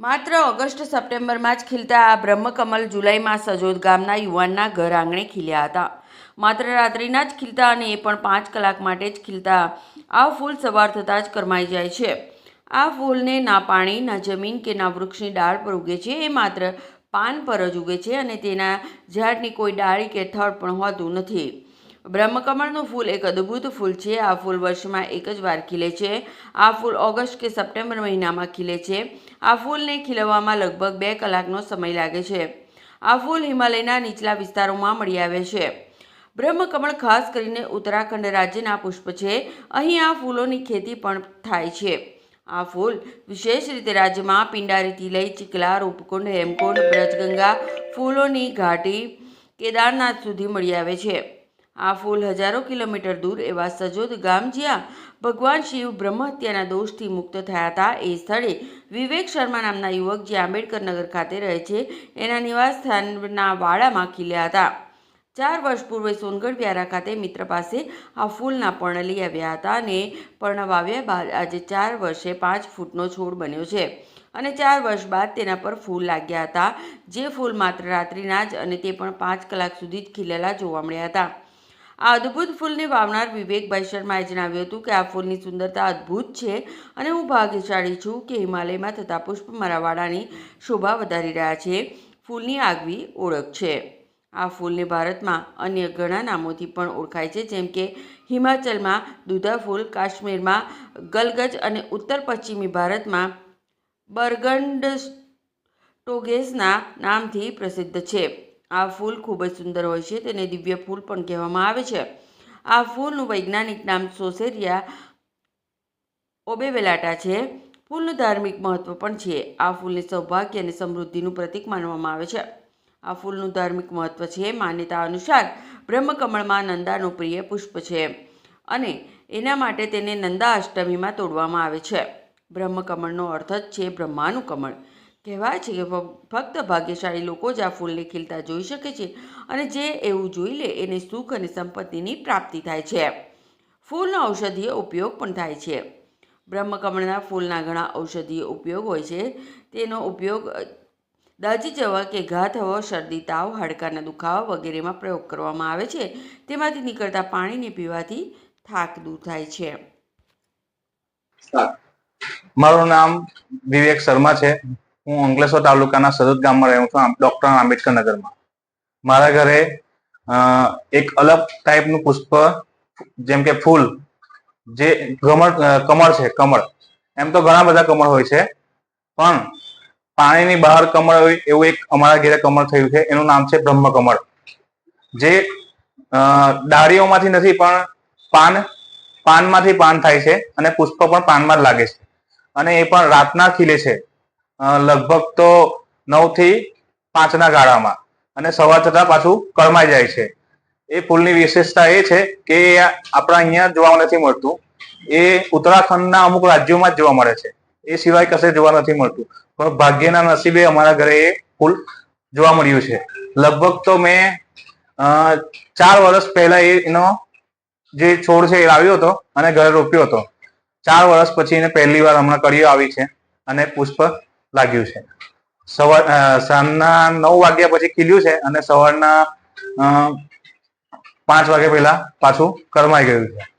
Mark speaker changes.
Speaker 1: માત્ર ઓગસ્ટ સપ્ટેમ્બરમાં જ ખીલતા આ બ્રહ્મકમલ જુલાઈમાં સજોદ ગામના યુવાનના ઘર આંગણે ખીલ્યા હતા. માત્ર રાત્રિના જ ખીલતા અને એ પણ પાંચ કલાક માટે જ ખીલતા આ ફૂલ સવાર થતાં જ કરમાઈ જાય છે. આ ફૂલને ના પાણી, ના જમીન કે ના વૃક્ષની ડાળ પર ઉગે છે, એ માત્ર પાન પર જ ઉગે છે અને તેના ઝાડની કોઈ ડાળી કે થડ પણ હોતું નથી. બ્રહ્મકમળનું ફૂલ એક અદ્ભુત ફૂલ છે. આ ફૂલ વર્ષમાં એક જ વાર ખીલે છે. આ ફૂલ ઓગસ્ટ કે સપ્ટેમ્બર મહિનામાં ખીલે છે. આ ફૂલને ખીલવવામાં લગભગ બે કલાકનો સમય લાગે છે. આ ફૂલ હિમાલયના નીચલા વિસ્તારોમાં મળી આવે છે. બ્રહ્મકમળ ખાસ કરીને ઉત્તરાખંડ રાજ્યના પુષ્પ છે. અહીં આ ફૂલોની ખેતી પણ થાય છે. આ ફૂલ વિશેષ રીતે રાજ્યમાં પિંડારીથી લઈ ચિકલા રૂપકુંડ, હેમકુંડ, બ્રજગંગા ફૂલોની ઘાટી કેદારનાથ સુધી મળી આવે છે. આ ફૂલ હજારો કિલોમીટર દૂર એવા સજોદ ગામ જ્યાં ભગવાન શિવ બ્રહ્મહત્યાના દોષથી મુક્ત થયા હતા. એ સ્થળે વિવેક શર્મા નામના યુવક જે આંબેડકર નગર ખાતે રહે છે, એના નિવાસ સ્થાનના વાડામાં ખીલ્યા હતા. ચાર વર્ષ પૂર્વે સોનગઢ વ્યારા ખાતે મિત્ર પાસે આ ફૂલના પર્ણ લઈ આવ્યા હતા અને પર્ણ વાવ્યા બાદ આજે ચાર વર્ષે પાંચ ફૂટનો છોડ બન્યો છે અને ચાર વર્ષ બાદ તેના પર ફૂલ લાગ્યા હતા. જે ફૂલ માત્ર રાત્રિના જ અને તે પણ પાંચ કલાક સુધી જ ખીલેલા જોવા મળ્યા હતા. આ અદ્ભુત ફૂલને વાવનાર વિવેકભાઈ શર્માએ જણાવ્યું હતું કે આ ફૂલની સુંદરતા અદ્ભુત છે અને હું ભાગ્યશાળી છું કે હિમાલયમાં થતા પુષ્પ મારા વાડાની શોભા વધારી રહ્યા છે. ફૂલની આગવી ઓળખ છે. આ ફૂલને ભારતમાં અન્ય ઘણા નામોથી પણ ઓળખાય છે, જેમ કે હિમાચલમાં દુધા ફૂલ, કાશ્મીરમાં ગલગજ અને ઉત્તર પશ્ચિમી ભારતમાં બર્ગન્ડ ટોગેસના નામથી પ્રસિદ્ધ છે. આ ફૂલ ખૂબ જ સુંદર હોય છે તેને દિવ્ય ફૂલ પણ કહેવામાં આવે છે. આ ફૂલનું વૈજ્ઞાનિક નામ સોસેરિયા ઓબેવેલાટા છે. ફૂલનું ધાર્મિક મહત્વ પણ છે. આ ફૂલને સૌભાગ્ય અને સમૃદ્ધિનું પ્રતીક માનવામાં આવે છે. આ ફૂલનું ધાર્મિક મહત્વ છે માન્યતા અનુસાર બ્રહ્મકમળમાં નંદાનું પ્રિય પુષ્પ છે અને એના માટે તેને નંદા અષ્ટમીમાં તોડવામાં આવે છે. બ્રહ્મકમળનો અર્થ જ છે બ્રહ્માનું કમળ. કહેવાય છે કે ફક્ત ભાગ્યશાળી લોકો જ આ ફૂલને ખીલતા જોઈ શકે છે અને જે એવું જોઈ લે એને સુખ અને સંપત્તિની પ્રાપ્તિ થાય છે. ફૂલનો ઔષધીય ઉપયોગ પણ થાય છે. બ્રહ્મકમળના ફૂલના ઘણા ઔષધીય ઉપયોગ હોય છે. તેનો ઉપયોગ દાજી જવા કે ઘા થવો શરદી, તાવ, હાડકાના દુખાવા વગેરેમાં પ્રયોગ કરવામાં આવે છે. તેમાંથી નીકળતા પાણીને પીવાથી થાક દૂર થાય છે.
Speaker 2: મારું નામ વિવેક શર્મા છે. હું અંકલેશ્વર તાલુકાના સરદ ગામમાં રહું છું ડોક્ટર આંબેડકર નગરમાં. મારા ઘરે એક અલગ ટાઈપનું પુષ્પ, જેમ કે ફૂલ, જે કમળ કમળ છે, કમળ. એમ તો ઘણા બધા કમળ હોય છે, પણ પાણીની બહાર કમળ હોય એવું એક અમારા ઘરે કમળ થયું છે, એનું નામ છે બ્રહ્મ કમળ. જે ડાળીઓમાંથી નથી, પણ પાન, પાનમાંથી પાન થાય છે અને પુષ્પ પણ પાનમાં જ લાગે છે. અને એ પણ રાતના ખીલે છે. લગભગ તો નવથી પાંચના ગાળામાં. અને સવાર થતા પાછું કળમાઈ જાય છે. એ ફૂલની વિશેષતા એ છે કે આપણા અહીંયા જોવા નથી મળતું. એ ઉત્તરાખંડના અમુક રાજ્યોમાં જ જોવા મળે છે. એ સિવાય કશે જોવા નથી મળતું. પણ ભાગ્યના નસીબે અમારા ઘરે એ ફૂલ જોવા મળ્યું છે. લગભગ તો મેં ચાર વર્ષ પહેલા એનો જે છોડ છે એ લાવ્યો હતો અને ઘરે રોપ્યો હતો. ચાર વર્ષ પછી એને પહેલી વાર હમણાં કળીઓ આવી છે અને પુષ્પ લાગ્યું છે. સવાર સાંજના નવ વાગ્યા પછી ખીલ્યું છે અને સવારના પાંચ વાગ્યા પહેલા પાછું કરમાઈ ગયું છે.